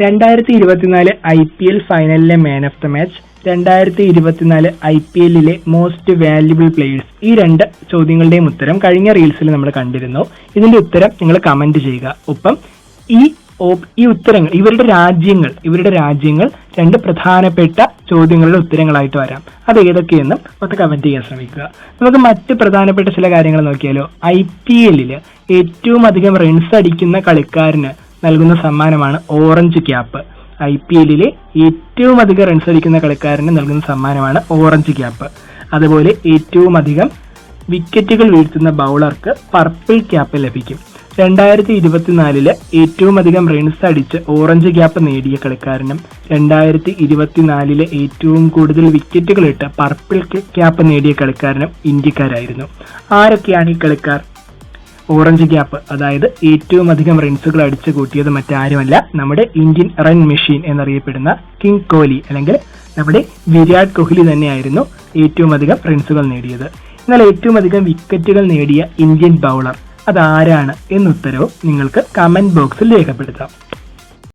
രണ്ടായിരത്തി ഇരുപത്തിനാല് I P L ഫൈനലിലെ മാൻ ഓഫ് ദ മാച്ച് രണ്ടായിരത്തി ഇരുപത്തിനാല് ഐ പി എല്ലിലെ മോസ്റ്റ് വാല്യുബിൾ പ്ലേയേഴ്സ് ഈ രണ്ട് ചോദ്യങ്ങളുടെയും ഉത്തരം കഴിഞ്ഞ റീൽസിൽ നമ്മൾ കണ്ടിരുന്നു. ഇതിന്റെ ഉത്തരം നിങ്ങൾ കമന്റ് ചെയ്യുക. ഒപ്പം ഈ ഈ ഉത്തരങ്ങൾ ഇവരുടെ രാജ്യങ്ങൾ ഇവരുടെ രാജ്യങ്ങൾ രണ്ട് പ്രധാനപ്പെട്ട ചോദ്യങ്ങളുടെ ഉത്തരങ്ങളായിട്ട് വരാം. അത് ഏതൊക്കെയെന്നും ഒന്ന് കമന്റ് ചെയ്യാൻ ശ്രമിക്കുക. നമുക്ക് മറ്റ് പ്രധാനപ്പെട്ട ചില കാര്യങ്ങൾ നോക്കിയാലോ? ഐ പി ഏറ്റവും അധികം റൺസ് അടിക്കുന്ന കളിക്കാരന് നൽകുന്ന സമ്മാനമാണ് ഓറഞ്ച് ക്യാപ്പ് ഐ പി എല്ലിലെ ഏറ്റവും അധികം റൺസ് അടിക്കുന്ന കളിക്കാരന് നൽകുന്ന സമ്മാനമാണ് ഓറഞ്ച് ക്യാപ്പ് അതുപോലെ ഏറ്റവും അധികം വിക്കറ്റുകൾ വീഴ്ത്തുന്ന ബൗളർക്ക് പർപ്പിൾ ക്യാപ്പ് ലഭിക്കും. രണ്ടായിരത്തി ഇരുപത്തിനാലിൽ ഏറ്റവും അധികം റൺസ് അടിച്ച് ഓറഞ്ച് ക്യാപ്പ് നേടിയ കളിക്കാരനും രണ്ടായിരത്തി ഇരുപത്തിനാലിലെ ഏറ്റവും കൂടുതൽ വിക്കറ്റുകൾ ഇട്ട് പർപ്പിൾ ക്യാപ്പ് നേടിയ കളിക്കാരനും ഇന്ത്യക്കാരായിരുന്നു. ആരൊക്കെയാണ് ഈ കളിക്കാർ? ഓറഞ്ച് ഗ്യാപ്പ് അതായത് ഏറ്റവും അധികം റൺസുകൾ അടിച്ചു കൂട്ടിയത് മറ്റാരുമല്ല നമ്മുടെ ഇന്ത്യൻ റൺ മെഷീൻ എന്നറിയപ്പെടുന്ന കിങ് കോഹ്ലി അല്ലെങ്കിൽ നമ്മുടെ വിരാട് കോഹ്ലി തന്നെയായിരുന്നു ഏറ്റവും അധികം റൺസുകൾ നേടിയത്. എന്നാൽ ഏറ്റവും അധികം വിക്കറ്റുകൾ നേടിയ ഇന്ത്യൻ ബൗളർ അതാരാണ് എന്നുത്തരവും നിങ്ങൾക്ക് കമന്റ് ബോക്സിൽ രേഖപ്പെടുത്താം.